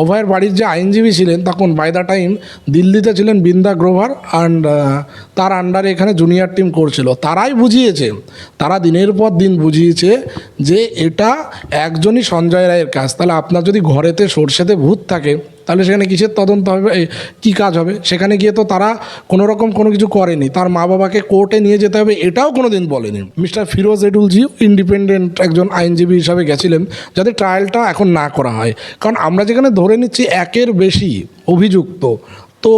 অভয়ের বাড়ির যে আইনজীবী ছিলেন, তখন বাই দ্য টাইম দিল্লিতে ছিলেন বৃন্দা গ্রোভার অ্যান্ড তার আন্ডারে এখানে জুনিয়র টিম করছিল। তারাই বুঝিয়েছে, তারা দিনের পর দিন বুঝিয়েছে যে এটা একজনই সঞ্জয় রায়ের কাজ। তাহলে আপনার যদি ঘরেতে সর্ষেতে ভূত থাকে তাহলে সেখানে কিসের তদন্ত হবে? কী কাজ হবে? সেখানে গিয়ে তো তারা কোনো রকম কোনো কিছু করেনি। তার মা বাবাকে কোর্টে নিয়ে যেতে হবে, এটাও কোনো দিন বলেনি। মিস্টার ফিরোজ এডুলজি ইন্ডিপেন্ডেন্ট একজন আইনজীবী হিসাবে গেছিলেন, যাতে ট্রায়ালটা এখন না করা হয়। কারণ আমরা যেখানে ধরে নিচ্ছি, একের বেশি অভিযুক্ত। তো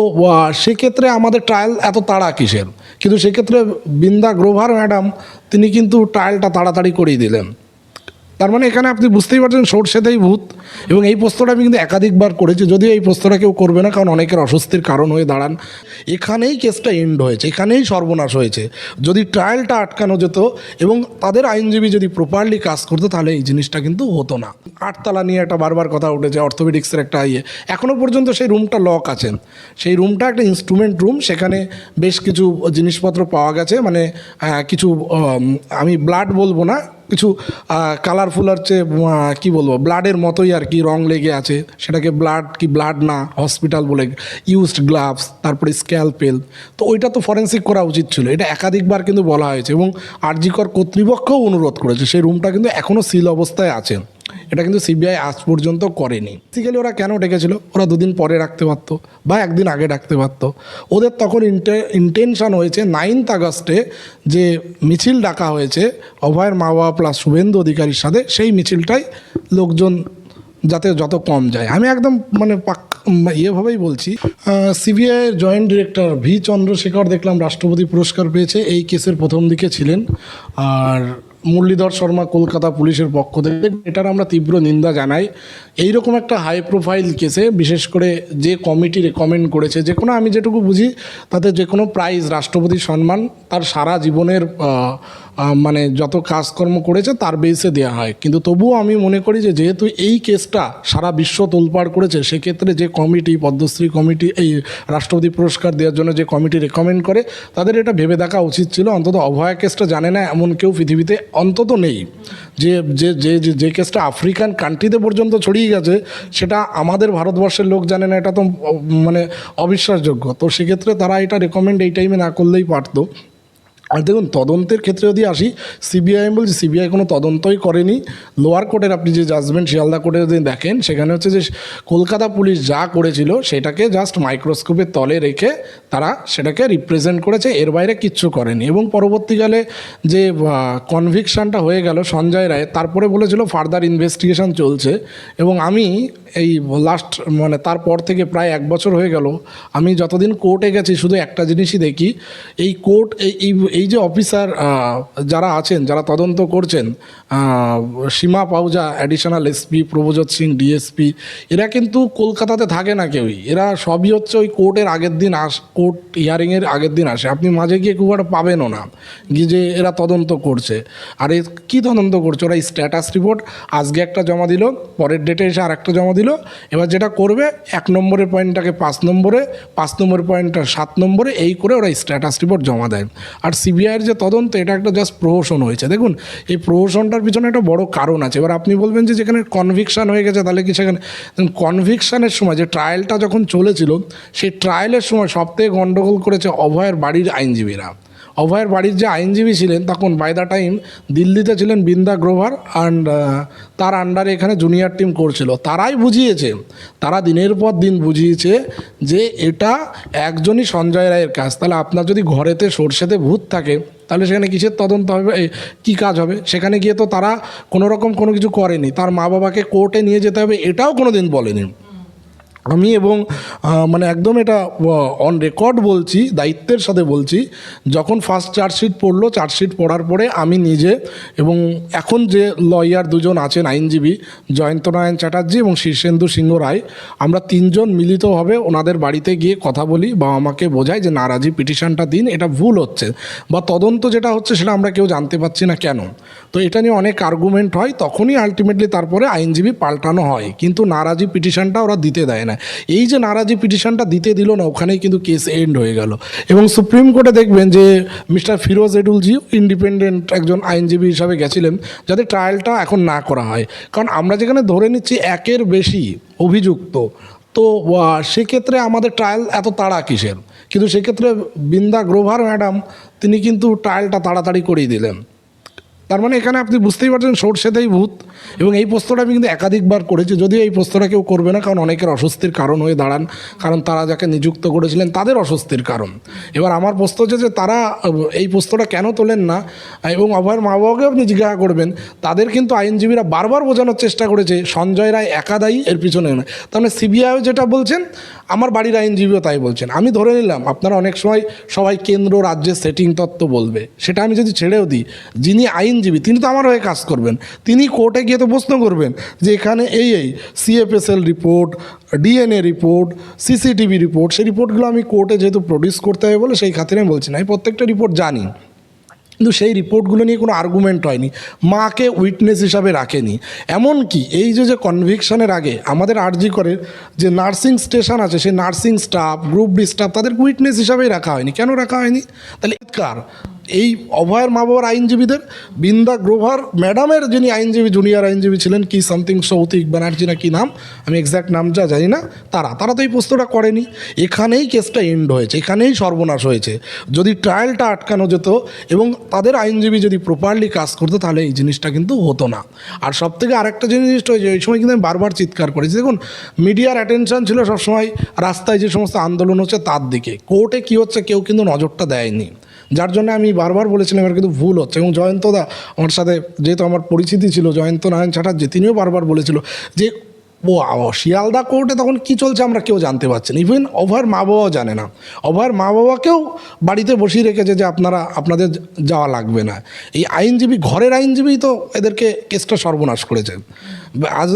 সেক্ষেত্রে আমাদের ট্রায়াল এত তাড়া কিসের? কিন্তু সেক্ষেত্রে বৃন্দা গ্রোভার ম্যাডাম, তিনি কিন্তু ট্রায়ালটা তাড়াতাড়ি করিয়ে দিলেন। তার মানে এখানে আপনি বুঝতেই পারছেন সর্ষেতেই ভূত। এবং এই প্রশ্নটা আমি কিন্তু একাধিকবার করেছি, যদিও এই প্রশ্নটা কেউ করবে না, কারণ অনেকের অস্বস্তির কারণ হয়ে দাঁড়ান। এখানেই কেসটা এন্ড হয়েছে, এখানেই সর্বনাশ হয়েছে। যদি ট্রায়ালটা আটকানো যেত এবং তাদের আইনজীবী যদি প্রপারলি কাজ করতো, তাহলে এই জিনিসটা কিন্তু হতো না। আটতলা নিয়ে একটা বারবার কথা উঠেছে, অর্থোপেডিক্সের একটা ইয়ে। এখনও পর্যন্ত সেই রুমটা লক আছে। সেই রুমটা একটা ইনস্ট্রুমেন্ট রুম সেখানে বেশ কিছু জিনিসপত্র পাওয়া গেছে। মানে কিছু আমি ব্লাড বলব না কিছু কালারফুল চেয়ে কী বলব ব্লাডের মতোই আর কি রং লেগে আছে। সেটাকে ব্লাড কি ব্লাড না হসপিটাল বলে ইউজড গ্লাভস তারপরে স্ক্যালপেল তো ওইটা তো ফরেন্সিক করা উচিত ছিল। এটা একাধিকবার কিন্তু বলা হয়েছে এবং আরজিকর কর্তৃপক্ষও অনুরোধ করেছে। সেই রুমটা কিন্তু এখনও সিল অবস্থায় আছে। এটা কিন্তু সিবিআই আজ পর্যন্ত করেনি। বেসিক্যালি ওরা কেন ডেকেছিল? ওরা দুদিন পরে রাখতে পারতো বা একদিন আগে ডাকতে পারতো ওদের তখন ইন্টেনশন হয়েছে নাইনথ আগস্টে যে মিছিল ডাকা হয়েছে অভয়ের মা বাবা প্লাস শুভেন্দু অধিকারীর সাথে, সেই মিছিলটাই লোকজন যাতে যত কম যায়। আমি একদম মানে পাক ইয়েভাবেই বলছি। সিবিআইয়ের জয়েন্ট ডিরেক্টর ভি চন্দ্রশেখর দেখলাম রাষ্ট্রপতি পুরস্কার পেয়েছে, এই কেসের প্রথম দিকে ছিলেন। আর মুরলীধর শর্মা কলকাতা পুলিশের পক্ষ থেকে, এটার আমরা তীব্র নিন্দা জানাই। এইরকম একটা হাই প্রোফাইল কেসে বিশেষ করে যে কমিটি রেকমেন্ড করেছে, যে কোনো আমি যেটুকু বুঝি, তাতে যে কোনো প্রাইজ রাষ্ট্রপতি সম্মান, তার সারা জীবনের মানে যত কাজকর্ম করেছে তার বেসে দেওয়া হয়। কিন্তু তবুও আমি মনে করি যে, যেহেতু এই কেসটা সারা বিশ্ব তোলপাড় করেছে, সেক্ষেত্রে যে কমিটি পদ্মশ্রী কমিটি এই রাষ্ট্রপতি পুরস্কার দেওয়ার জন্য যে কমিটি রেকমেন্ড করে, তাদের এটা ভেবে দেখা উচিত ছিল। অন্তত অভয়া কেসটা জানে না এমন কেউ পৃথিবীতে অন্তত নেই। যে যে যে, যে- যে কেসটা আফ্রিকান কান্ট্রিতে পর্যন্ত ছড়িয়ে গেছে, সেটা আমাদের ভারতবর্ষের লোক জানে না, এটা তো মানে অবিশ্বাসযোগ্য। তো সেক্ষেত্রে তারা এটা রেকমেন্ড এই টাইমে না করলেই পারতো। আর দেখুন, তদন্তের ক্ষেত্রে যদি আসি, সিবিআই, আমি বলছি সিবিআই কোনো তদন্তই করেনি। লোয়ার কোর্টের আপনি যে জাজমেন্ট শিয়ালদা কোর্টে যদি দেখেন, সেখানে হচ্ছে যে কলকাতা পুলিশ যা করেছিল, সেটাকে জাস্ট মাইক্রোস্কোপের তলে রেখে তারা সেটাকে রিপ্রেজেন্ট করেছে, এর বাইরে কিচ্ছু করেনি। এবং পরবর্তীকালে যে কনভিকশনটা হয়ে গেল সঞ্জয় রায়, তারপরে বলেছিল ফার্দার ইনভেস্টিগেশন চলছে। এবং আমি এই লাস্ট মানে তারপর থেকে প্রায় এক বছর হয়ে গেল, আমি যতদিন কোর্টে গেছি, শুধু একটা জিনিসই দেখি, এই কোর্ট এই, এই- এই যে অফিসার যারা আছেন, যারা তদন্ত করছেন Seema Pahuja additional SP Prabhjot Singh DSP এরা কিন্তু কলকাতাতে থাকে না কেউই। এরা সবই হচ্ছে ওই কোর্টের আগের দিন আস, কোর্ট হিয়ারিংয়ের আগের দিন আসে। আপনি মাঝে গিয়ে খুব একটা পাবেনও না, গিয়ে যে এরা তদন্ত করছে। আর এ, কী তদন্ত করছে? ওরা স্ট্যাটাস রিপোর্ট আজকে একটা জমা দিল, পরের ডেটে এসে আর একটা জমা দিল। এবার যেটা করবে, এক নম্বরের পয়েন্টটাকে পাঁচ নম্বরে, পাঁচ নম্বরের পয়েন্টটা সাত নম্বরে এই করে ওরা স্ট্যাটাস রিপোর্ট জমা দেয়। আর সিবিআইয়ের যে তদন্ত, এটা একটা জাস্ট প্রহসন হয়েছে। দেখুন, এই প্রহসনটার পিছনে একটা বড় কারণ আছে। এবার আপনি বলবেন যে যেখানে কনভিকশান হয়ে গেছে, তাহলে কি সেখানে কনভিকশানের সময় যে ট্রায়ালটা যখন চলেছিল, সেই ট্রায়ালের সময় সবথেকে গণ্ডগোল করেছে অভয়ের বাড়ির আইনজীবীরা। অভয়ের বাড়ির যে আইনজীবী ছিলেন, তখন বাই দ্য টাইম দিল্লিতে ছিলেন বৃন্দা গ্রোভার অ্যান্ড তার আন্ডারে এখানে জুনিয়র টিম করছিল। তারাই বুঝিয়েছে, তারা দিনের পর দিন বুঝিয়েছে যে এটা একজনই সঞ্জয় রায়ের কাজ। তাহলে আপনার যদি ঘরেতে সর্ষেতে ভূত থাকে, তাহলে সেখানে কিসের তদন্ত হবে? কী কাজ হবে? সেখানে গিয়ে তো তারা কোনো রকম কোনো কিছু করেনি। তার মা বাবাকে কোর্টে নিয়ে যেতে হবে, এটাও কোনো দিন বলেনি। আমি এবং মানে একদম এটা অন রেকর্ড বলছি, দায়িত্বের সাথে বলছি, যখন ফার্স্ট চার্জশিট পড়ল চার্জশিট পড়ার পরে আমি নিজে এবং এখন যে লয়ার দুজন আছেন, আইনজীবী জয়ন্ত নারায়ণ চ্যাটার্জি এবং শীর্ষেন্দু সিংহ রায়, আমরা তিনজন মিলিতভাবে ওনাদের বাড়িতে গিয়ে কথা বলি বা আমাকে বোঝায় যে নারাজি পিটিশনটা দিন, এটা ভুল হচ্ছে বা তদন্ত যেটা হচ্ছে সেটা আমরা কেউ জানতে পারছি না কেন। তো এটা নিয়ে অনেক আর্গুমেন্ট হয়, তখনই আলটিমেটলি তারপরে আইনজীবী পাল্টানো হয়, কিন্তু নারাজি পিটিশনটা ওরা দিতে দেয় না না এই যে নারাজি পিটিশনটা দিতে দিল না, ওখানেই কিন্তু কেস এন্ড হয়ে গেল। এবং সুপ্রিম কোর্টে দেখবেন যে মিস্টার ফিরোজ এডুলজি ইন্ডিপেন্ডেন্ট একজন আইনজীবী হিসাবে গেছিলেন, যাতে ট্রায়ালটা এখন না করা হয়। কারণ আমরা যেখানে ধরে নিচ্ছি, একের বেশি অভিযুক্ত। তো সেক্ষেত্রে আমাদের ট্রায়াল এত তাড়া কিসের? কিন্তু সেক্ষেত্রে বৃন্দা গ্রোভার ম্যাডাম, তিনি কিন্তু ট্রায়ালটা তাড়াতাড়ি করিয়ে দিলেন। তার মানে এখানে আপনি বুঝতেই পারছেন সর্ষেতেই ভূত। এবং এই প্রশ্নটা আমি কিন্তু একাধিকবার করেছি, যদিও এই প্রশ্নটা কেউ করবে না, কারণ অনেকের অস্বস্তির কারণ হয়ে দাঁড়ান, কারণ তারা যাকে নিযুক্ত করেছিলেন তাদের অস্বস্তির কারণ। এবার আমার প্রশ্ন হচ্ছে যে তারা এই প্রশ্নটা কেন তোলেন না? এবং অভয়ের মা বাবাকেও আপনি জিজ্ঞাসা করবেন, তাদের কিন্তু আইনজীবীরা বারবার বোঝানোর চেষ্টা করেছে, সঞ্জয় রায় একাদায়ী এর পিছনে নয়। তার মানে সিবিআইও যেটা বলছেন, আমার বাড়ির আইনজীবীও তাই বলছেন। আমি ধরে নিলাম, আপনারা অনেক সময় সবাই কেন্দ্র, রাজ্যের সেটিং তত্ত্ব বলবে, সেটা আমি যদি ছেড়েও দিই, যিনি আইনজীবী, তিনি তো আমার হয়ে কাজ করবেন। তিনি কোর্টে গিয়ে তো প্রশ্ন করবেন যে এখানে এই এই CFSL report DNA report CCTV report সেই রিপোর্টগুলো আমি কোর্টে যেহেতু প্রডিউস করতে হবে বলে সেই খাতিরে আমি বলছি না। আমি প্রত্যেকটা রিপোর্ট জানি। কিন্তু সেই রিপোর্টগুলো নিয়ে কোনো আর্গুমেন্ট হয়নি। মাকে উইটনেস হিসাবে রাখেনি। এমনকি এই যে যে কনভিকশনের আগে আমাদের আরজি করে যে নার্সিং স্টেশন আছে, সেই nursing staff group D staff তাদের উইটনেস হিসাবেই রাখা হয়নি। কেন রাখা হয়নি? তাহলে কার? এই অভয়ের মা বাবার আইনজীবীদের বৃন্দা গ্রোভার ম্যাডামের যিনি আইনজীবী, জুনিয়র আইনজীবী ছিলেন, কি সামথিং সৌতিক ব্যানার্জি না কি নাম, আমি এক্স্যাক্ট নাম যা জানি না, তারা তারা তো এই প্রশ্নটা করেনি। এখানেই কেসটা এন্ড হয়েছে, এখানেই সর্বনাশ হয়েছে। যদি ট্রায়ালটা আটকানো যেত এবং তাদের আইনজীবী যদি প্রপারলি কাজ করতো, তাহলে এই জিনিসটা কিন্তু হতো না। আর সব থেকে আরেকটা জিনিস হয়েছে, এই সময় কিন্তু আমি বারবার চিৎকার করেছি। দেখুন মিডিয়ার অ্যাটেনশন ছিল সবসময় রাস্তায় যে সমস্ত আন্দোলন হচ্ছে তার দিকে। কোর্টে কী হচ্ছে, কেউ কিন্তু নজরটা দেয়নি। যার জন্য আমি বারবার বলেছিলাম, এবার কিন্তু ভুল হচ্ছে। এবং জয়ন্তদা আমার সাথে, যেহেতু আমার পরিচিতি ছিল, জয়ন্ত নারায়ণ চ্যাটার্জি, তিনিও বারবার বলেছিল যে ও শিয়ালদা কোর্টে তখন কি চলছে আমরা কেউ জানতে পারছি না। ইভেন অভয়ের মা বাবাও জানে না। অভয়ের মা বাবাকেও বাড়িতে বসিয়ে রেখেছে যে আপনারা, আপনাদের যাওয়া লাগবে না। এই আইনজীবী, ঘরের আইনজীবী তো এদেরকে কেসটা সর্বনাশ করেছেন আজ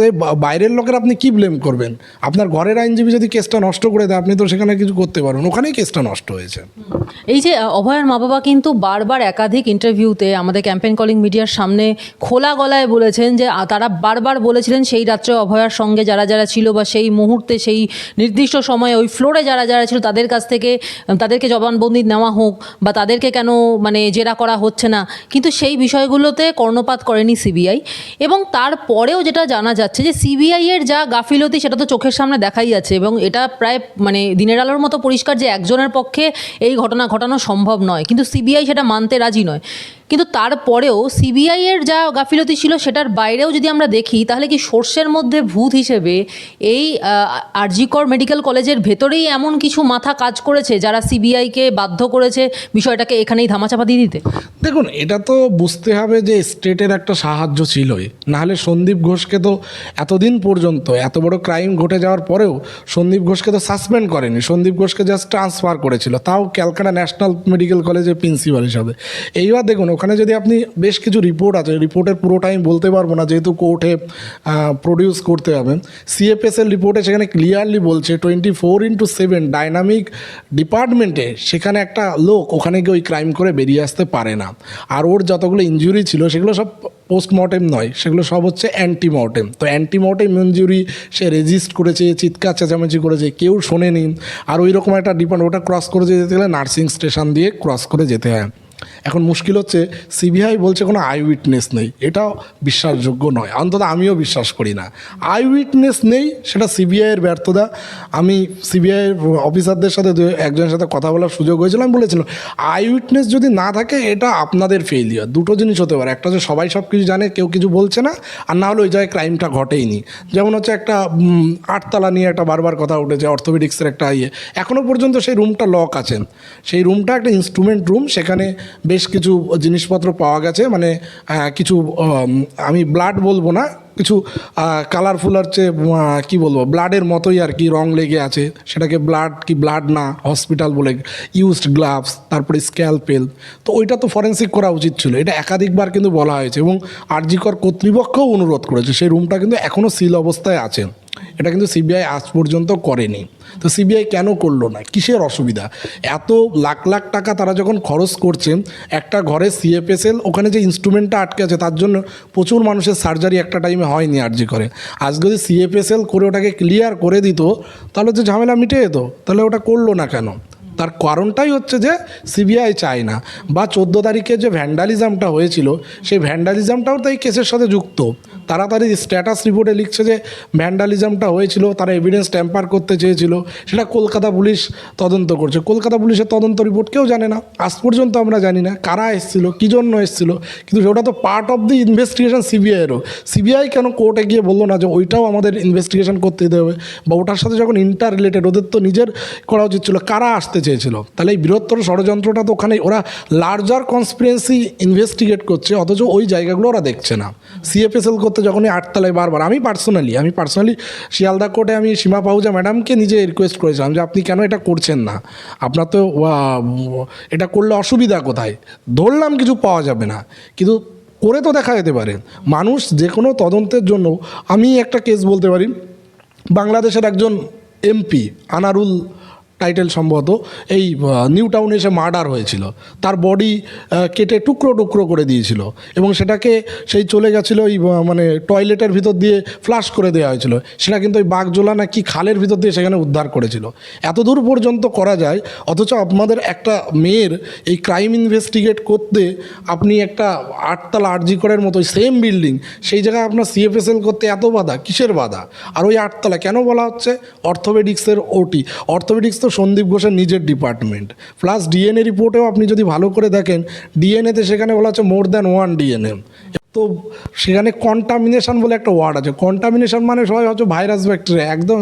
বাইরের লোকের আপনি কি ব্লেম করবেন? আপনার ঘরের আইনজীবী যদি কেসটা নষ্ট করে দেয়, আপনি তো সেখানে কিছু করতে পারবেন ওখানেই কেসটা নষ্ট হয়েছে। এই যে অভয়ের মা বাবা কিন্তু বারবার একাধিক ইন্টারভিউতে আমাদের ক্যাম্পেন কলিং মিডিয়ার সামনে খোলা গলায় বলেছেন যে তারা বারবার বলেছিলেন সেই রাত্রে অভয়ার সঙ্গে যারা যারা ছিল বা সেই মুহূর্তে, সেই নির্দিষ্ট সময়ে ওই ফ্লোরে যারা যারা ছিল তাদের কাছ থেকে, তাদেরকে জবানবন্দি নেওয়া হোক বা তাদেরকে কেন মানে জেরা করা হচ্ছে না। কিন্তু সেই বিষয়গুলোতে কর্ণপাত করেনি সিবিআই এবং তারপরেও যেটা জানা যাচ্ছে যে সিবিআই এর যা গাফিলতি সেটা তো চোখের সামনে দেখাই যাচ্ছে এবং এটা প্রায় মানে দিনের আলোর মতো পরিষ্কার যে একজনের পক্ষে এই ঘটনা ঘটানো সম্ভব নয়। কিন্তু সিবিআই সেটা মানতে রাজি নয়। কিন্তু তারপরেও সিবিআই এর যা গাফিলতি ছিল সেটার বাইরেও যদি আমরা দেখি, তাহলে কি সর্ষের মধ্যে ভূত হিসেবে এই আরজিকর মেডিকেল কলেজের ভেতরেই এমন কিছু মাথা কাজ করেছে যারা সিবিআইকে বাধ্য করেছে বিষয়টাকে এখানেই ধামাচাপা দিয়ে দিতে? দেখুন, এটা তো বুঝতে হবে যে স্টেটের একটা সাহায্য ছিলই। নাহলে সন্দীপ ঘোষকে তো এতদিন পর্যন্ত, এত বড় ক্রাইম ঘটে যাওয়ার পরেও সন্দীপ ঘোষকে তো সাসপেন্ড করেনি। সন্দীপ ঘোষকে জাস্ট ট্রান্সফার করেছিল। তাও ক্যালকাটা ন্যাশনাল মেডিকেল কলেজের প্রিন্সিপাল হিসাবে। এইবার দেখুন ওখানে যদি আপনি বেশ কিছু রিপোর্ট আছে রিপোর্টের পুরোটা আমি বলতে পারব না, যেহেতু কোর্টে প্রডিউস করতে হবে। সিএফএসএল রিপোর্টে সেখানে ক্লিয়ারলি বলছে twenty four into seven dynamic ডিপার্টমেন্টে সেখানে একটা লোক ওখানে গিয়ে ওই ক্রাইম করে বেরিয়ে আসতে পারে না। আর ওর যতগুলো ইনজুরি ছিল, সেগুলো সব পোস্টমর্টেম নয়, সেগুলো সব হচ্ছে অ্যান্টিমর্টেম তো অ্যান্টিমর্টেম ইনজুরি সে রেজিস্ট করেছে, চিৎকার চেঁচামেচি করেছে, কেউ শোনেনি। আর ওই রকম একটা ডিপার্ট ওটা ক্রস করে যেতে গেলে নার্সিং স্টেশন দিয়ে ক্রস করে যেতে হয়। এখন মুশকিল হচ্ছে সিবিআই বলছে কোনো আই উইটনেস নেই, এটাও বিশ্বাসযোগ্য নয়, অন্তত আমিও বিশ্বাস করি না। আই উইটনেস নেই, সেটা সিবিআইয়ের ব্যর্থতা। আমি সিবিআইয়ের অফিসারদের সাথে একজনের সাথে কথা বলার সুযোগ হয়েছিল আমি বলেছিলাম আই উইটনেস যদি না থাকে, এটা আপনাদের ফেইলিয়ার দুটো জিনিস হতে পারে, একটা হচ্ছে সবাই সব কিছু জানে, কেউ কিছু বলছে না, আর না হলে ওই জায়গায় ক্রাইমটা ঘটেইনি। যেমন হচ্ছে একটা আটতলা নিয়ে একটা বারবার কথা উঠেছে অর্থোপেডিক্সের একটা ইয়ে এখনও পর্যন্ত সেই রুমটা লক আছেন সেই রুমটা একটা ইনস্ট্রুমেন্ট রুম সেখানে বেশ কিছু জিনিসপত্র পাওয়া গেছে মানে কিছু আমি ব্লাড বলব না কিছু কালারফুল আহ, কি বলব ব্লাডের মতোই আর কি রং লেগে আছে। সেটাকে ব্লাড কি ব্লাড না হসপিটাল বলে ইউজড গ্লাভস তারপরে স্ক্যালপেল তো ওইটা তো ফরেন্সিক করা উচিত ছিল। এটা একাধিকবার কিন্তু বলা হয়েছে এবং আরজিকর কর্তৃপক্ষও অনুরোধ করেছে সেই রুমটা কিন্তু এখনও সিল অবস্থায় আছে। এটা কিন্তু সিবিআই আজ পর্যন্ত করেনি। তো সিবিআই কেন করল না? কিসের অসুবিধা? এত লাখ লাখ টাকা তারা যখন খরচ করছে, একটা ঘরে সিএফএসএল ওখানে যে ইনস্ট্রুমেন্টটা আটকে আছে, তার জন্য প্রচুর মানুষের সার্জারি একটা টাইমে হয়নি আর্জি করে। আজ যদি সিএফএসএল করে ওটাকে ক্লিয়ার করে দিত, তাহলে তো ঝামেলা মিটে যেত। তাহলে ওটা করল না কেন? তার কারণটাই হচ্ছে যে সিবিআই চায় না। বা চোদ্দ তারিখে যে ভ্যান্ডালিজমটা হয়েছিল, সেই ভ্যান্ডালিজমটাও তো এই কেসের সাথে যুক্ত। তাড়াতাড়ি স্ট্যাটাস রিপোর্টে লিখছে যে ভ্যান্ডালিজমটা হয়েছিল, তারা এভিডেন্স ট্যাম্পার করতে চেয়েছিল। সেটা কলকাতা পুলিশ তদন্ত করছে। কলকাতা পুলিশের তদন্ত রিপোর্ট কেউ জানে না। আজ পর্যন্ত আমরা জানি না কারা এসেছিল, কী জন্য এসেছিল। কিন্তু ওটা তো পার্ট অফ দি ইনভেস্টিগেশন সিবিআইয়েরও। সিবিআই কেন কোর্টে গিয়ে বলল না যে ওইটাও আমাদের ইনভেস্টিগেশন করতে দিতে হবে? বা ওটার সাথে যখন ইন্টার রিলেটেড ওদের তো নিজের করা উচিত ছিল কারা আসতে চেয়েছিল। তাহলে এই বৃহত্তর ষড়যন্ত্রটা তো ওখানে ওরা লার্জার কনসপিরেন্সি ইনভেস্টিগেট করছে, অথচ ওই জায়গাগুলো ওরা দেখছে না। সিএফএসএল করতে যখনই আটতলায় বারবার, আমি পার্সোনালি আমি পার্সোনালি শিয়ালদা কোর্টে আমি সীমা পাহুজা ম্যাডামকে নিজে রিকোয়েস্ট করেছিলাম যে, আপনি কেন এটা করছেন না? আপনার তো এটা করলে অসুবিধা কোথায়? ধরলাম কিছু পাওয়া যাবে না। কিন্তু করে তো দেখা যেতে পারে। মানুষ যে কোনো তদন্তের জন্য, আমি একটা কেস বলতে পারি। বাংলাদেশের একজন এমপি আনারুল টাইটেল সম্ভবত এই নিউ টাউনে এসে মার্ডার হয়েছিল। তার বডি কেটে টুকরো টুকরো করে দিয়েছিল এবং সেটাকে সেই চলে গেছিল ওই মানে টয়লেটের ভিতর দিয়ে ফ্লাশ করে দেওয়া হয়েছিল। সেটা কিন্তু ওই বাগজোলা না কি খালের ভিতর দিয়ে সেখানে উদ্ধার করেছিল। এত দূর পর্যন্ত করা যায়, অথচ আপনাদের একটা মেয়ের এই ক্রাইম ইনভেস্টিগেট করতে আপনি একটা আটতলা আরজি করের মতো সেম বিল্ডিং সেই জায়গায় আপনার সিএফএসএল করতে এত বাধা, কিসের বাধা? আর ওই আটতলা কেন বলা হচ্ছে? অর্থোপেডিক্সের ওটি অর্থোপেডিক্স তো সন্দীপ ঘোষের নিজের ডিপার্টমেন্ট প্লাস ডিএনএ রিপোর্টেও আপনি যদি ভালো করে দেখেন ডিএনএতে সেখানে বলা হচ্ছে মোর দ্যান ওয়ান ডিএনএ তো সেখানে কন্টামিনেশন বলে একটা ওয়ার্ড আছে। কন্টামিনেশন মানে সবাই হচ্ছে ভাইরাস ব্যাকটেরিয়া একদম,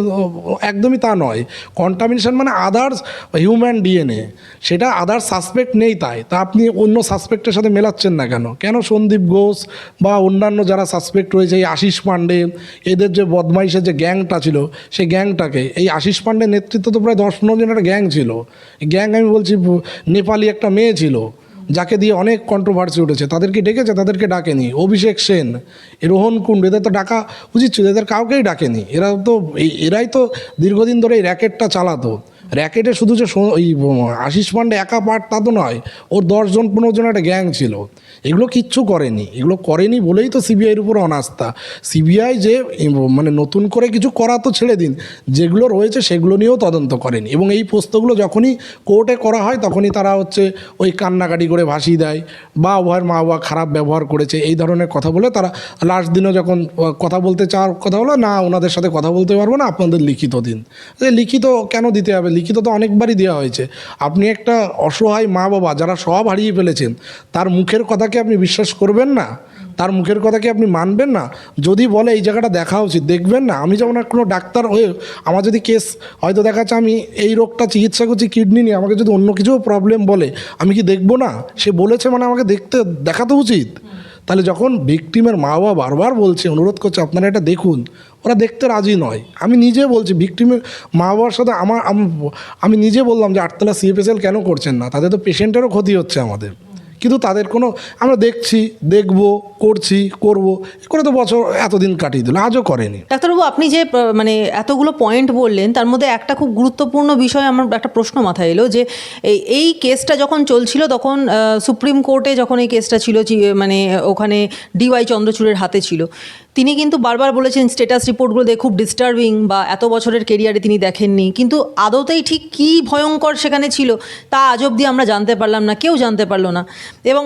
একদমই তা নয়। কন্টামিনেশন মানে আদার্স হিউম্যান ডিএনএ সেটা আদার্স সাসপেক্ট নেই তাই। তা আপনি অন্য সাসপেক্টের সাথে মেলাচ্ছেন না কেন? কেন সন্দীপ ঘোষ বা অন্যান্য যারা সাসপেক্ট রয়েছে, এই আশিস পাণ্ডে এদের যে বদমাইশের যে গ্যাংটা ছিল, সেই গ্যাংটাকে, এই আশিস পাণ্ডের নেতৃত্ব তো প্রায় দশ পনেরো জনের একটা গ্যাং ছিল। গ্যাং আমি বলছি, নেপালি একটা মেয়ে ছিল। যাকে দিয়ে অনেক কন্ট্রোভার্সি উঠেছে, তাদেরকে ডেকেছে, তাদেরকে ডাকেনি। অভিষেক সেন, রোহন কুণ্ড এদের তো ডাকা উচিত ছিল, এদের কাউকেই ডাকেনি। এরা তো এরাই তো দীর্ঘদিন ধরে এই র্যাকেটটা চালাতো। র্যাকেটে শুধু যে ওই, আশিস পান্ডে একা পার্ট তা তো নয়, ওর দশজন পনেরো জন একটা গ্যাং ছিল। এগুলো কিচ্ছু করেনি। এগুলো করেনি বলেই তো সিবিআইয়ের উপর অনাস্থা। সিবিআই যে মানে নতুন করে কিছু করা তো ছেড়ে দিন। যেগুলো রয়েছে সেগুলো নিয়েও তদন্ত করেনি। এবং এই পোস্তগুলো যখনই কোর্টে করা হয় তখনই তারা হচ্ছে ওই কান্নাকাটি করে ভাসিয়ে দেয় বা উভয়ের মা বাবা খারাপ ব্যবহার করেছে। এই ধরনের কথা বলে তারা লাস্ট দিনও যখন কথা বলতে চাওয়ার কথা হলো, না, ওনাদের সাথে কথা বলতে পারব না, আপনাদের লিখিত দিন। যে লিখিত কেন দিতে হবে? লিখিত তো অনেকবারই দেওয়া হয়েছে। আপনি একটা অসহায় মা বাবা যারা সব হারিয়ে ফেলেছেন, তার মুখের কথাকে আপনি বিশ্বাস করবেন না? তার মুখের কথা কি আপনি মানবেন না? যদি বলে এই জায়গাটা দেখা উচিত, দেখবেন না? আমি যেমন কোনো ডাক্তার হয়ে আমার যদি কেস হয়তো দেখা যাচ্ছে আমি এই রোগটা চিকিৎসা করছি কিডনি নিয়ে, আমাকে যদি অন্য কিছু প্রবলেম বলে, আমি কি দেখব না? সে বলেছে মানে আমাকে দেখতে, দেখাতে উচিত। তাহলে যখন ভিকটিমের মা বাবা বারবার বলছে, অনুরোধ করছে, আপনারা এটা দেখুন। ওরা দেখতে রাজি নয়। আমি নিজে বলছি ভিকটিমের মা বাবার সাথে আমার, আমি নিজে বললাম যে, আটতলা সিএফএসএল কেন করছেন না? তাদের তো পেশেন্টেরও ক্ষতি হচ্ছে আমাদের। কিন্তু তাদের কোনো আমরা দেখছি দেখব করছি, করব করে তো বছর এতদিন কাটিয়ে দিল, আজও করেনি। ডাক্তারবাবু, আপনি যে মানে এতগুলো পয়েন্ট বললেন, তার মধ্যে একটা খুব গুরুত্বপূর্ণ বিষয় আমার একটা প্রশ্ন মাথায় এলো যে, এই কেসটা যখন চলছিল তখন সুপ্রিম কোর্টে যখন এই কেসটা ছিল মানে ওখানে ডিওয়াই চন্দ্রচূড়ের হাতে ছিল, তিনি কিন্তু বারবার বলেছেন স্টেটাস রিপোর্টগুলো দেখে খুব ডিস্টার্বিং বা এত বছরের কেরিয়ারে তিনি দেখেননি, কিন্তু আদতেই ঠিক কী ভয়ঙ্কর সেখানে ছিল, তা আজ অবধি আমরা জানতে পারলাম না, কেউ জানতে পারল না। এবং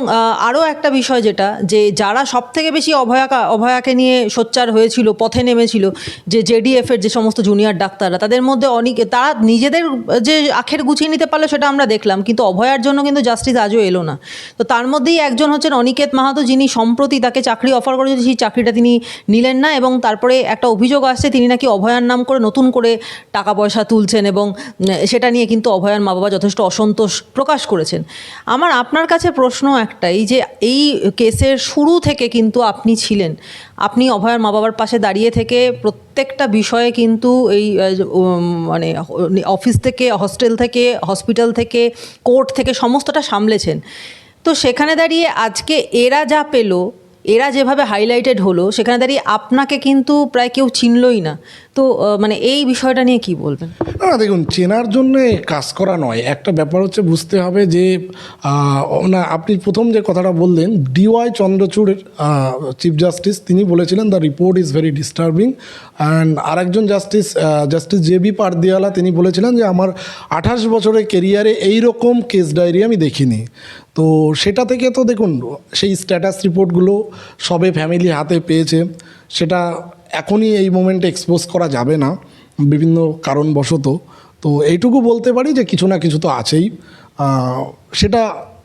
আরও একটা বিষয় যেটা, যে যারা সব থেকে বেশি অভয়াকা, অভয়াকে নিয়ে সোচ্চার হয়েছিল, পথে নেমেছিল যে জেডিএফের যে সমস্ত জুনিয়র ডাক্তাররা, তাদের মধ্যে অনেকে, তারা নিজেদের যে আখের গুছিয়ে নিতে পারল সেটা আমরা দেখলাম, কিন্তু অভয়ার জন্য কিন্তু জাস্টিস আজও এলো না। তো তার মধ্যেই একজন হচ্ছেন অনিকেত মাহাতো, যিনি সম্প্রতি তাকে চাকরি অফার করেছে সেই চাকরিটা তিনি নিলেন না এবং তারপরে একটা অভিযোগ আসছে, তিনি নাকি অভয়ার নাম করে নতুন করে টাকা পয়সা তুলছেন এবং সেটা নিয়ে কিন্তু অভয়ার মা বাবা যথেষ্ট অসন্তোষ প্রকাশ করেছেন। আমার, আপনার কাছে প্রশ্ন একটাই যে এই কেসের শুরু থেকে কিন্তু আপনি ছিলেন। আপনি অভয়ার মা বাবার পাশে দাঁড়িয়ে থেকে প্রত্যেকটা বিষয়ে কিন্তু এই মানে অফিস থেকে, হস্টেল থেকে, হসপিটাল থেকে, কোর্ট থেকে সমস্তটা সামলেছেন। তো সেখানে দাঁড়িয়ে আজকে এরা যা পেল এরা যেভাবে হাইলাইটেড হলো, সেখানে দাঁড়িয়ে আপনাকে কিন্তু প্রায় কেউ চিনলই না। তো মানে এই বিষয়টা নিয়ে কি বলবেন? না দেখুন, চেনার জন্য কাজ করা নয়। একটা ব্যাপার হচ্ছে বুঝতে হবে যে না, আপনি প্রথম যে কথাটা বললেন ডিওয়াই চন্দ্রচূড়ের চিফ জাস্টিস তিনি বলেছিলেন the report is very disturbing and আরেকজন justice justice J B Pardiwala, তিনি বলেছিলেন যে, আমার আঠাশ বছরের কেরিয়ারে এই রকম কেস ডায়েরি আমি দেখিনি। তো সেটা থেকে তো দেখুন, সেই স্ট্যাটাস রিপোর্টগুলো সবে ফ্যামিলি হাতে পেয়েছে। সেটা এখনই এই মোমেন্টে এক্সপোজ করা যাবে না, বিভিন্ন কারণবশত। তো এইটুকু বলতে পারি যে কিছু না কিছু তো আছেই। সেটা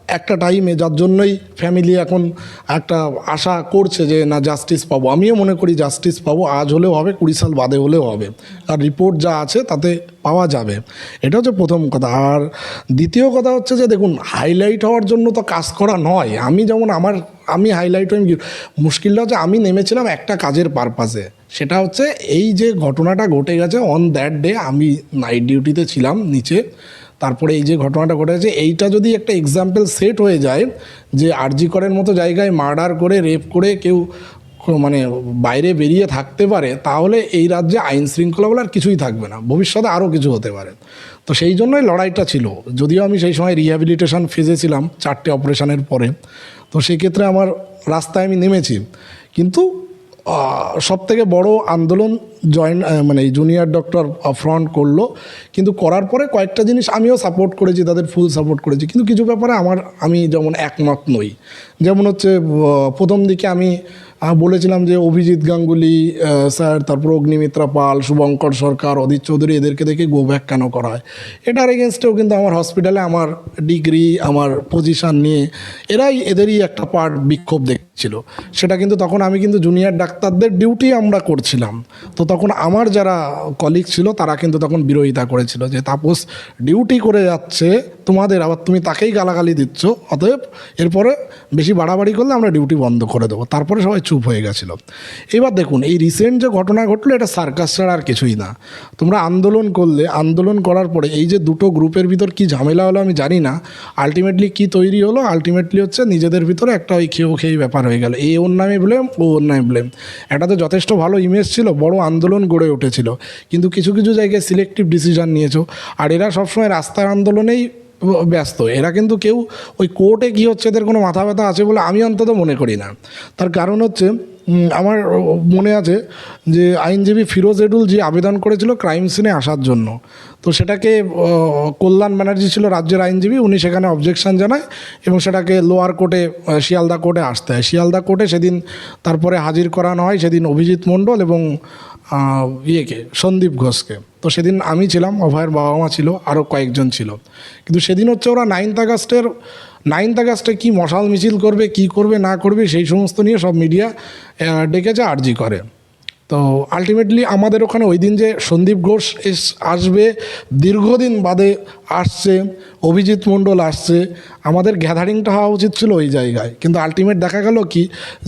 একটা টাইমে যার জন্যই ফ্যামিলি এখন একটা আশা করছে যে না জাস্টিস পাবো। আমিও মনে করি জাস্টিস পাবো। আজ হলেও হবে, কুড়ি সাল বাদে হলেও হবে। আর রিপোর্ট যা আছে তাতে পাওয়া যাবে। এটা হচ্ছে প্রথম কথা। আর দ্বিতীয় কথা হচ্ছে যে, দেখুন হাইলাইট হওয়ার জন্য তো কাজ করা নয়। আমি যেমন আমার, আমি হাইলাইট হয়ে মুশকিলটা হচ্ছে আমি নেমেছিলাম একটা কাজের পারপাসে সেটা হচ্ছে এই যে ঘটনাটা ঘটে গেছে অন দ্যাট ডে আমি নাইট ডিউটিতে ছিলাম নিচে। তারপরে এই যে ঘটনাটা ঘটে গেছে, এইটা যদি একটা এক্সাম্পল সেট হয়ে যায় যে আরজি করের মতো জায়গায় মার্ডার করে রেপ করে কেউ মানে বাইরে বেরিয়ে থাকতে পারে, তাহলে এই রাজ্যে আইন শৃঙ্খলা বলে আর কিছুই থাকবে না। ভবিষ্যতে আরও কিছু হতে পারে। তো সেই জন্যই লড়াইটা ছিল। যদিও আমি সেই সময় রিহ্যাবিলিটেশন ফেজে ছিলাম, চারটে অপারেশনের পরে। তো সেক্ষেত্রে আমার রাস্তায় আমি নেমেছি। কিন্তু সব থেকে বড় আন্দোলন জয়েন মানে জুনিয়র ডক্টর ফ্রন্ট করল। কিন্তু করার পরে কয়েকটা জিনিস আমিও সাপোর্ট করেছি, তাদের ফুল সাপোর্ট করেছি। কিন্তু কিছু ব্যাপারে আমার, আমি যেমন একমত নই। যেমন হচ্ছে প্রথম দিকে আমি বলেছিলাম যে অভিজিৎ গাঙ্গুলি স্যার, তারপর অগ্নিমিত্রা পাল, শুভঙ্কর সরকার, অদিত চৌধুরী এদেরকে দেখে গো ব্যাক কেন করা হয়? এটার এগেনস্টেও কিন্তু আমার হসপিটালে আমার ডিগ্রি আমার পজিশান নিয়ে এরাই এদেরই একটা পার্ট বিক্ষোভ দেখছিল। সেটা কিন্তু তখন আমি কিন্তু জুনিয়র ডাক্তারদের ডিউটি আমরা করছিলাম। তো তখন আমার যারা কলিগ ছিল, তারা কিন্তু তখন বিরোধিতা করেছিল যে, তাপস ডিউটি করে যাচ্ছে তোমাদের, আবার তুমি তাকেই গালাগালি দিচ্ছ, অতএব এরপরে বেশি বাড়াবাড়ি করলে আমরা ডিউটি বন্ধ করে দেবো। তারপরে সবাই চুপ হয়ে গেছিল। এবার দেখুন, এই রিসেন্ট যে ঘটনা ঘটলো, এটা সার্কাস ছাড়া আর কিছুই না। তোমরা আন্দোলন করলে, আন্দোলন করার পরে এই যে দুটো গ্রুপের ভিতর কি ঝামেলা হলো আমি জানি না। আলটিমেটলি কি তৈরি হলো? আলটিমেটলি হচ্ছে নিজেদের ভিতরে একটা ওই খেয়েও খেয়ে ব্যাপার হয়ে গেল। এ ওর নামে ব্লেম ও ওর নামে ব্লেম এটা তো যথেষ্ট ভালো ইমেজ ছিল, বড় আন্দোলন গড়ে উঠেছিল। কিন্তু কিছু কিছু জায়গায় সিলেক্টিভ ডিসিশন নিয়েছো। আর এরা সবসময় রাস্তার আন্দোলনেই ব্যস্ত। এরা কিন্তু কেউ ওই কোর্টে কী হচ্ছে এদের কোনো মাথা ব্যথা আছে বলে আমি অন্তত মনে করি না। তার কারণ হচ্ছে আমার মনে আছে যে আইনজীবী ফিরোজ এডুল যে আবেদন করেছিল ক্রাইম সিনে আসার জন্য, তো সেটাকে কল্যাণ ব্যানার্জি ছিল রাজ্যের আইনজীবী, উনি সেখানে অবজেকশন জানায় এবং সেটাকে লোয়ার কোর্টে শিয়ালদা কোর্টে আসতে হয়। শিয়ালদা কোর্টে সেদিন তারপরে হাজির করানো হয়, সেদিন অভিজিৎ মণ্ডল এবং ইয়েকে, সন্দীপ ঘোষকে। তো সেদিন আমি ছিলাম, অভয়ের বাবা মা ছিল আরও কয়েকজন ছিল। কিন্তু সেদিন হচ্ছে ওরা নাইনথ আগস্টের নাইনথ আগস্টে কী মশাল মিছিল করবে, কি করবে, না করবে, সেই সমস্ত নিয়ে সব মিডিয়া ডেকেছে, আর্জি করে। তো আলটিমেটলি আমাদের ওখানে ওই দিন যে সন্দীপ ঘোষ এস আসবে, দীর্ঘদিন বাদে আসছে, অভিজিৎ মণ্ডল আসছে, আমাদের গ্যাদারিংটা হওয়া উচিত ছিল ওই জায়গায়। কিন্তু আলটিমেট দেখা গেল কি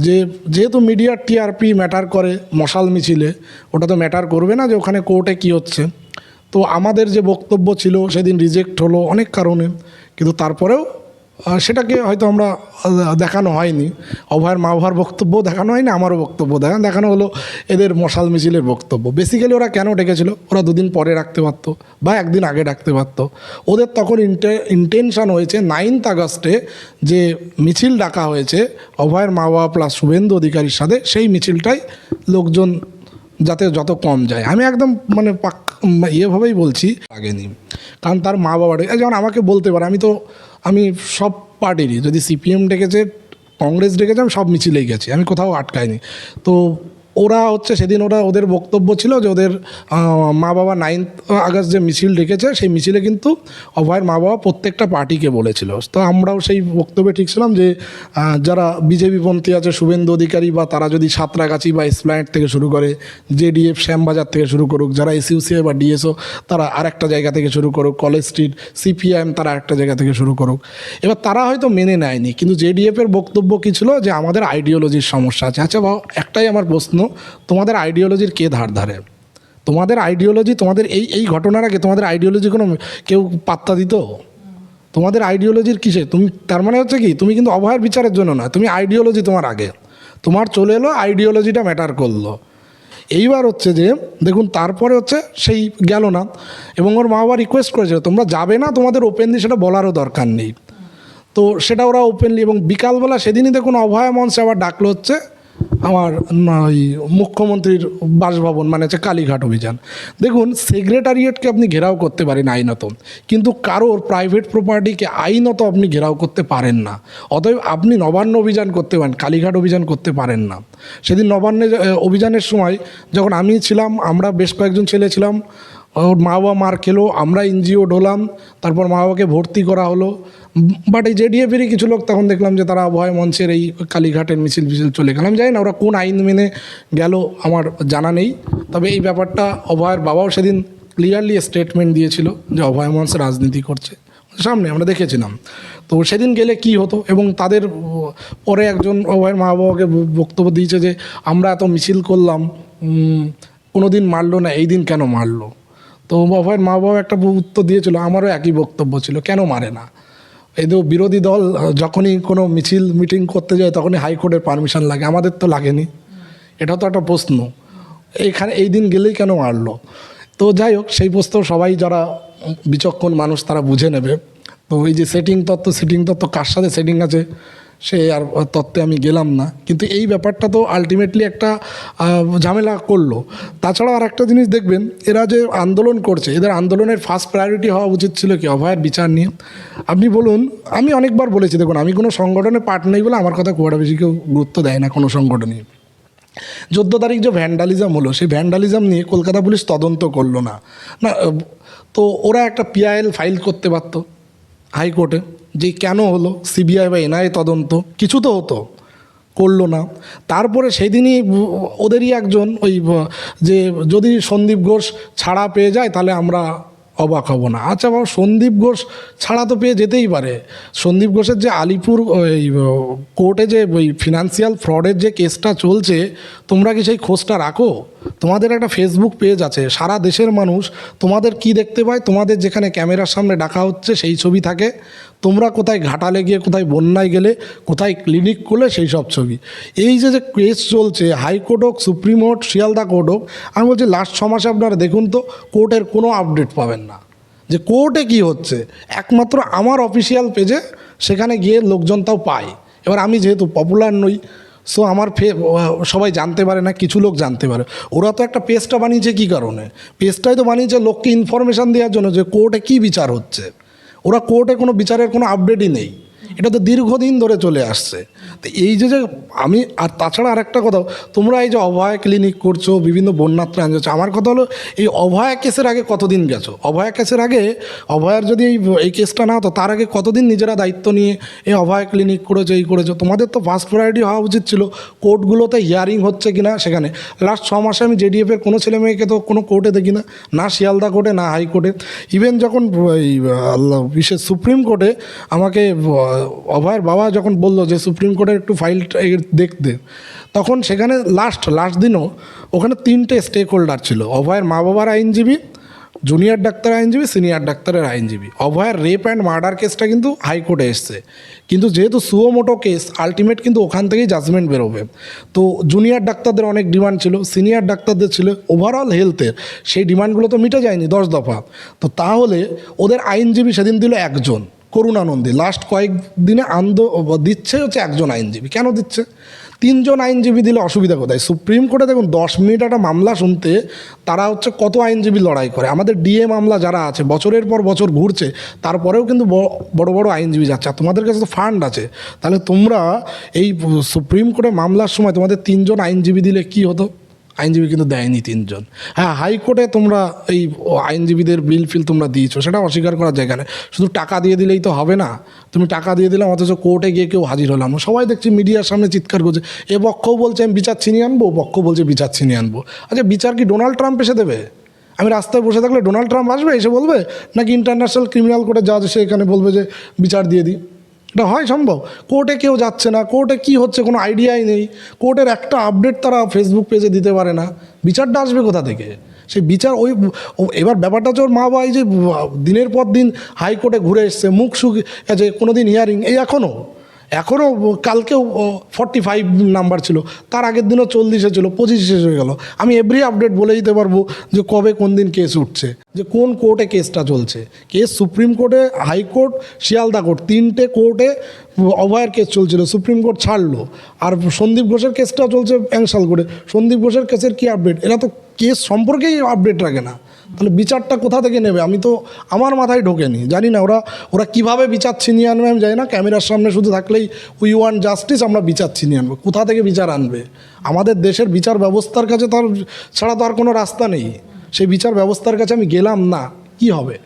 যে, যেহেতু মিডিয়ার টিআরপি ম্যাটার করে মশাল মিছিলে, ওটা তো ম্যাটার করবে না যে ওখানে কোর্টে কী হচ্ছে। তো আমাদের যে বক্তব্য ছিল সেদিন রিজেক্ট হলো অনেক কারণে, কিন্তু তারপরেও সেটাকে হয়তো আমরা দেখানো হয়নি। অভয়ের মা বাবার বক্তব্য দেখানো হয়নি, আমারও বক্তব্য দেখা দেখানো হলো এদের মশাল মিছিলের বক্তব্য। বেসিক্যালি ওরা কেন ডেকেছিল? ওরা দুদিন পরে রাখতে পারতো বা একদিন আগে ডাকতে পারতো। ওদের তখন ইন্টে ইন্টেনশন হয়েছে নাইনথ আগস্টে যে মিছিল ডাকা হয়েছে, অভয়ের মা বাবা প্লাস শুভেন্দু অধিকারীর সাথে, সেই মিছিলটাই লোকজন যাতে যত কম যায়। আমি একদম মানে পাক ইয়েভাবেই বলছি আগেনি কারণ তার মা বাবা যেমন আমাকে বলতে পারে, আমি তো আমি সব পার্টিরই, যদি সিপিএম ডেকেছে, কংগ্রেস ডেকেছে, আমি সব মিছিলেই গেছি, আমি কোথাও আটকাইনি। তো ওরা হচ্ছে সেদিন ওরা ওদের বক্তব্য ছিল যে ওদের মা বাবা নাইনথ আগস্ট যে মিছিল ডেকেছে, সেই মিছিলে কিন্তু অভয়ের মা বাবা প্রত্যেকটা পার্টিকে বলেছিল। তো আমরাও সেই বক্তব্যে ঠিক ছিলাম যে যারা বিজেপি পন্থী আছে, শুভেন্দু অধিকারী বা তারা যদি সাঁতরাগাছি বা এসপ্ল্যানেট থেকে শুরু করে, জেডিএফ, শ্যামবাজার থেকে শুরু করুক, যারা এসইউসিআই বা ডিএসও তারা আরেকটা জায়গা থেকে শুরু করুক, কলেজ স্ট্রিট সিপিআইএম তারা আরেকটা জায়গা থেকে শুরু করুক। এবার তারা হয়তো মেনে নেয়নি, কিন্তু জেডিএফের বক্তব্য কী ছিল? যে আমাদের আইডিওলজির সমস্যা আছে। আচ্ছা বাবা, একটাই আমার প্রশ্ন তোমাদের আইডিওলজির কে ধার ধারে? তোমাদের আইডিওলজি তোমাদের এই এই ঘটনার আগে তোমাদের আইডিওলজি কোনো কেউ পাত্তা দিত? তোমাদের আইডিওলজির কিসে? তুমি, তার মানে হচ্ছে কি, তুমি কিন্তু অভয়ের বিচারের জন্য না তুমি আইডিওলজি তোমার আগে। তোমার চলে এলো আইডিওলজিটা ম্যাটার করল। এইবার হচ্ছে যে, দেখুন, তারপরে হচ্ছে সেই গেল না। এবং ওর মা বাবা রিকোয়েস্ট করেছিল, তোমরা যাবে না, তোমাদের ওপেনলি সেটা বলারও দরকার নেই। তো সেটা ওরা ওপেনলি এবং বিকালবেলা সেদিনই দেখুন অভয়া মঞ্চে আবার ডাকলো হচ্ছে আমার ওই মুখ্যমন্ত্রীর বাসভবন মানে হচ্ছে কালীঘাট অভিযান। দেখুন, সেক্রেটারিয়েটকে আপনি ঘেরাও করতে পারেন আইনত, কিন্তু কারোর প্রাইভেট প্রপার্টিকে আইনত আপনি ঘেরাও করতে পারেন না। অতএব আপনি নবান্ন অভিযান করতে পারেন, কালীঘাট অভিযান করতে পারেন না। সেদিন নবান্নে অভিযানের সময় যখন আমি ছিলাম, আমরা বেশ কয়েকজন ছেলে ছিলাম ওর মা বাবা মার খেলো, আমরা এনজিও ডোলাম তারপর মা বাবাকে ভর্তি করা হলো। বাট এই জেডিএফেরই কিছু লোক তখন দেখলাম যে তারা অভয় মঞ্চের এই কালীঘাটের মিছিল ফিছিল চলে গেলাম জানি না ওরা কোন আইন মেনে গেল, আমার জানা নেই। তবে এই ব্যাপারটা অভয়ের বাবাও সেদিন ক্লিয়ারলি স্টেটমেন্ট দিয়েছিল যে অভয় মঞ্চ রাজনীতি করছে। সামনে আমরা দেখেছিলাম। তো সেদিন গেলে কি হতো? এবং তাদের, পরে একজন অভয়ের মা বাবাকে বক্তব্য দিয়েছে যে, আমরা এত মিছিল করলাম কোনো দিন মারলো না, এই দিন কেন মারলো? তো অভয়ের মা বাবা একটা উত্তর দিয়েছিল, আমারও একই বক্তব্য ছিল, কেন মারে না? এই তো বিরোধী দল, যখনই কোনো মিছিল, মিটিং করতে যায়, তখনই হাইকোর্টের পারমিশন লাগে, আমাদের তো লাগেনি। এটা তো একটা প্রশ্ন। এইখানে, এই দিন গেলেই কেন মারলো? তো যাই হোক, সেই প্রশ্ন সবাই যারা বিচক্ষণ মানুষ, তারা বুঝে নেবে। তো এই যে সেটিং তত্ত্ব সেটিং তত্ত্ব কার সাথে সেটিং আছে? সে আর তত্ত্বে আমি গেলাম না। কিন্তু এই ব্যাপারটা তো আলটিমেটলি একটা ঝামেলা করল। তাছাড়া আর একটা জিনিস দেখবেন, এরা যে আন্দোলন করছে, এদের আন্দোলনের ফার্স্ট প্রায়োরিটি হওয়া উচিত ছিল কি, অভয়ের বিচার নিয়ে। আপনি বলুন, আমি অনেকবার বলেছি, দেখুন, আমি কোনো সংগঠনে পার্ট নেই বলে আমার কথা খুব একটা বেশি কেউ গুরুত্ব দেয় না কোনো সংগঠনই চোদ্দ তারিখ যে ভ্যান্ডালিজম হলো, সেই ভ্যান্ডালিজম নিয়ে কলকাতা পুলিশ তদন্ত করল না। না, তো ওরা একটা পিআইএল ফাইল করতে পারতো, হাইকোর্টে। যে কেন হলো? সিবিআই বা এনআইএ তদন্ত কিছু তো হতো, করল না। তারপরে সেদিনই উ- ওদেরই একজন ওই, যে যদি সন্দীপ ঘোষ ছাড়া পেয়ে যায়, তাহলে আমরা অবাক হব না। আচ্ছা বাবা, সন্দীপ ঘোষ ছাড়া তো পেয়ে যেতেই পারে। সন্দীপ ঘোষের যে আলিপুর ওই, কোর্টে যে ওই ফিনান্সিয়াল ফ্রডের যে কেসটা চলছে, তোমরা কি সেই খোঁজটা রাখো? তোমাদের একটা ফেসবুক পেজ আছে, সারা দেশের মানুষ তোমাদের কি দেখতে পায়? তোমাদের যেখানে ক্যামেরার সামনে ডাকা হচ্ছে, সেই ছবি থাকে। তোমরা কোথায় ঘাটালে গিয়ে, কোথায় বন্যায় গেলে, কোথায় ক্লিনিক করলে সেই সব ছবি। এই যে যে কেস চলছে হাইকোর্ট হোক সুপ্রিম কোর্ট শিয়ালদা কোর্ট হোক, আমি বলছি লাস্ট ছ মাসে আপনারা দেখুন তো কোর্টের কোনো আপডেট পাবেন না। যে কোর্টে কি হচ্ছে? একমাত্র আমার অফিসিয়াল পেজে সেখানে গিয়ে লোকজন তাও পায়। এবার আমি যেহেতু পপুলার নই সো আমার ফে সবাই জানতে পারে না, কিছু লোক জানতে পারে। ওরা তো একটা পেজটা বানিয়েছে কী কারণে? পেজটাই তো বানিয়েছে লোককে ইনফরমেশান দেওয়ার জন্য যে কোর্টে কী বিচার হচ্ছে। ওরা কোর্টে কোনো বিচারের কোনো আপডেটই নেই। এটা তো দীর্ঘদিন ধরে চলে আসছে। তো এই যে যে আমি আর তাছাড়া আরেকটা কথা তোমরা এই যে অভয়া ক্লিনিক করছ, বিভিন্ন বন্যার ত্রাণ যাচ্ছে আমার কথা হলো এই অভয়া কেসের আগে কতদিন গেছো? অভয়া কেসের আগে, অভয়ার যদি এই এই কেসটা না হতো তার আগে কতদিন নিজেরা দায়িত্ব নিয়ে এই অভয়া ক্লিনিক করেছ, এই করেছ? তোমাদের তো ফার্স্ট প্রায়োরিটি হওয়া উচিত ছিল। কোর্টগুলোতে হিয়ারিং হচ্ছে কি না সেখানে। লাস্ট ছ মাসে আমি জেডিএফের কোনো ছেলে মেয়েকে তো কোনো কোর্টে দেখি না না শিয়ালদা কোর্টে না হাইকোর্টে ইভেন যখন, এই বিশেষ সুপ্রিম কোর্টে আমাকে অভয়ের বাবা যখন বলল যে, সুপ্রিম কোর্টের একটু ফাইলটা দেখতে। তখন সেখানে লাস্ট লাস্ট দিনও ওখানে তিনটে স্টেক হোল্ডার ছিল। অভয়ের মা বাবার আইনজীবী জুনিয়র ডাক্তার আইনজীবী সিনিয়র ডাক্তারের আইনজীবী। অভয়ের রেপ অ্যান্ড মার্ডার কেসটা কিন্তু হাইকোর্টে এসছে। কিন্তু যেহেতু সুয়োমোটো কেস আলটিমেট কিন্তু ওখান থেকেই জাজমেন্ট বেরোবে। তো জুনিয়র ডাক্তারদের অনেক ডিমান্ড ছিল সিনিয়র ডাক্তারদের ছিল। ওভারঅল হেলথের সেই ডিমান্ডগুলো তো মিটে যায়নি দশ দফা। তো তাহলে ওদের আইনজীবী সেদিন দিল একজন। করুণানন্দী। লাস্ট কয়েক দিনে আন্দ দিচ্ছে হচ্ছে একজন আইনজীবী। কেন দিচ্ছে? তিনজন আইনজীবী দিলে অসুবিধা কোথায়? সুপ্রিম কোর্টে দেখুন, দশ মিনিট একটা মামলা শুনতে তারা হচ্ছে কত আইনজীবী লড়াই করে। আমাদের ডিএ মামলা যারা আছে, বছরের পর বছর ঘুরছে, তারপরেও কিন্তু বড় বড় আইনজীবী যাচ্ছে। আর তোমাদের কাছে তো ফান্ড আছে। তাহলে তোমরা এই সুপ্রিম কোর্টে মামলার সময় তোমাদের তিনজন আইনজীবী দিলে কি হতো? আইনজীবী কিন্তু দেয়নি তিনজন। হ্যাঁ হাইকোর্টে তোমরা এই আইনজীবীদের বিল ফিল তোমরা দিয়েছ, সেটা অস্বীকার করার জায়গা নেই। শুধু টাকা দিয়ে দিলেই তো হবে না। তুমি টাকা দিয়ে দিলাম, অথচ কোর্টে গিয়ে কেউ হাজির হলাম সবাই দেখছি মিডিয়ার সামনে চিৎকার করছে, এ পক্ষও বলছে আমি বিচার ছিনিয়ে আনব পক্ষ বলছে বিচার ছিনিয়ে আনব। আচ্ছা বিচার কি ডোনাল্ড ট্রাম্প এসে দেবে? আমি রাস্তায় বসে থাকলে ডোনাল্ড ট্রাম্প আসবে, এসে বলবে? নাকি ইন্টারন্যাশনাল ক্রিমিনাল কোর্টে যা এসে এখানে বলবে যে বিচার দিয়ে দিই? এটা হয় সম্ভব। কোর্টে কেউ যাচ্ছে না, কোর্টে কি হচ্ছে কোনো আইডিয়াই নেই। কোর্টের একটা আপডেট তারা ফেসবুক পেজে দিতে পারে না। বিচারটা আসবে কোথা থেকে? সেই বিচার ওই এবার ব্যাপারটা হচ্ছে ওর মা বাবা এই যে, দিনের পর দিন হাইকোর্টে ঘুরে এসছে, মুখ সুখ আছে কোনো দিন হিয়ারিং এই এখনও। এখনও কালকেও ফর্টি ফাইভ নাম্বার ছিল, তার আগের দিনও চল্লিশে ছিল, পঁচিশে শেষ হয়ে গেল। আমি এভরি আপডেট বলে দিতে পারব যে কবে কোন দিন কেস উঠছে, যে কোন কোর্টে কেসটা চলছে। কেস সুপ্রিম কোর্টে হাইকোর্ট শিয়ালদা কোর্ট তিনটে কোর্টে অভয়ের কেস চলছিল সুপ্রিম কোর্ট ছাড়লো। আর সন্দীপ ঘোষের কেসটা চলছে অ্যাংশাল কোর্টে সন্দীপ ঘোষের কেসের কী আপডেট এরা তো কেস সম্পর্কেই আপডেট রাখে না। তাহলে বিচারটা কোথা থেকে নেবে? আমি তো আমার মাথায় ঢোকেনি। জানি না, ওরা ওরা কীভাবে বিচার ছিনিয়ে আনবে আমি জানি না। ক্যামেরার সামনে শুধু থাকলেই উই ওয়ান জাস্টিস আমরা বিচার ছিনিয়ে আনব। কোথা থেকে বিচার আনবে? আমাদের দেশের বিচার ব্যবস্থার কাছে তার ছাড়া তো আর কোনো রাস্তা নেই। সেই বিচার ব্যবস্থার কাছে আমি গেলাম না। কি হবে?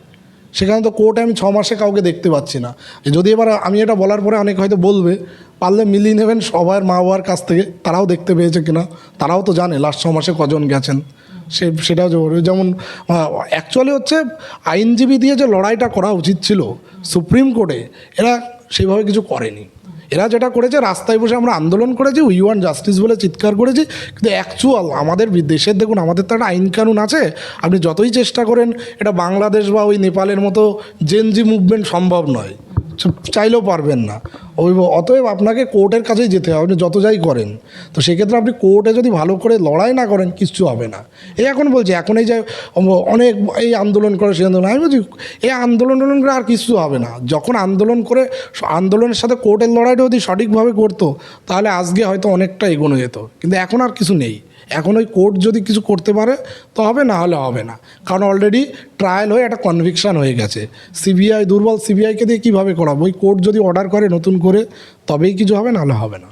সেখানে তো কোর্টে আমি ছ মাসে কাউকে দেখতে পাচ্ছি না। যদি এবার আমি এটা বলার পরে অনেক হয়তো বলবে, পারলে মিলিয়ে নেবেন সবার মা বাবার কাছ থেকে। তারাও দেখতে পেয়েছে কিনা? তারাও তো জানে লাস্ট ছ মাসে কজন গেছেন। সে, সেটাও জরুরি যেমন অ্যাকচুয়ালি হচ্ছে আইনজীবী দিয়ে যে লড়াইটা করা উচিত ছিল সুপ্রিম কোর্টে, এরা সেইভাবে কিছু করেনি। এরা যেটা করেছে, রাস্তায় বসে আমরা আন্দোলন করেছি উই ওয়ান জাস্টিস বলে চিৎকার করেছি, কিন্তু অ্যাকচুয়াল আমাদের দেশের দেখুন, আমাদের তো একটা আইন কানুন আছে, আপনি যতই চেষ্টা করেন, এটা বাংলাদেশ বা ওই নেপালের মতো জেনজি মুভমেন্ট সম্ভব নয়। চাইলেও পারবেন না। ওই অতএব আপনাকে কোর্টের কাছেই যেতে হবে, আপনি যত যাই করেন। তো সেক্ষেত্রে আপনি কোর্টে যদি ভালো করে লড়াই না করেন, কিচ্ছু হবে না। এই এখন বলছি, এখন এই যে অনেক এই আন্দোলন করে সে আন্দোলন আমি বলছি এই আন্দোলন করে আর কিছু হবে না। যখন আন্দোলন করে, আন্দোলনের সাথে কোর্টের লড়াইটা যদি সঠিকভাবে করতো, তাহলে আজকে হয়তো অনেকটা এগোনো যেত। কিন্তু এখন আর কিছু নেই। এখন ওই কোর্ট যদি কিছু করতে পারে, তো হবে না হলে হবে না। কারণ অলরেডি ট্রায়াল হয়ে একটা কনভিকশান হয়ে গেছে। সিবিআই দুর্বল সিবিআইকে দিয়ে কীভাবে করাবো? ওই কোর্ট যদি অর্ডার করে নতুন করে, তবেই কিছু হবে নাহলে হবে না।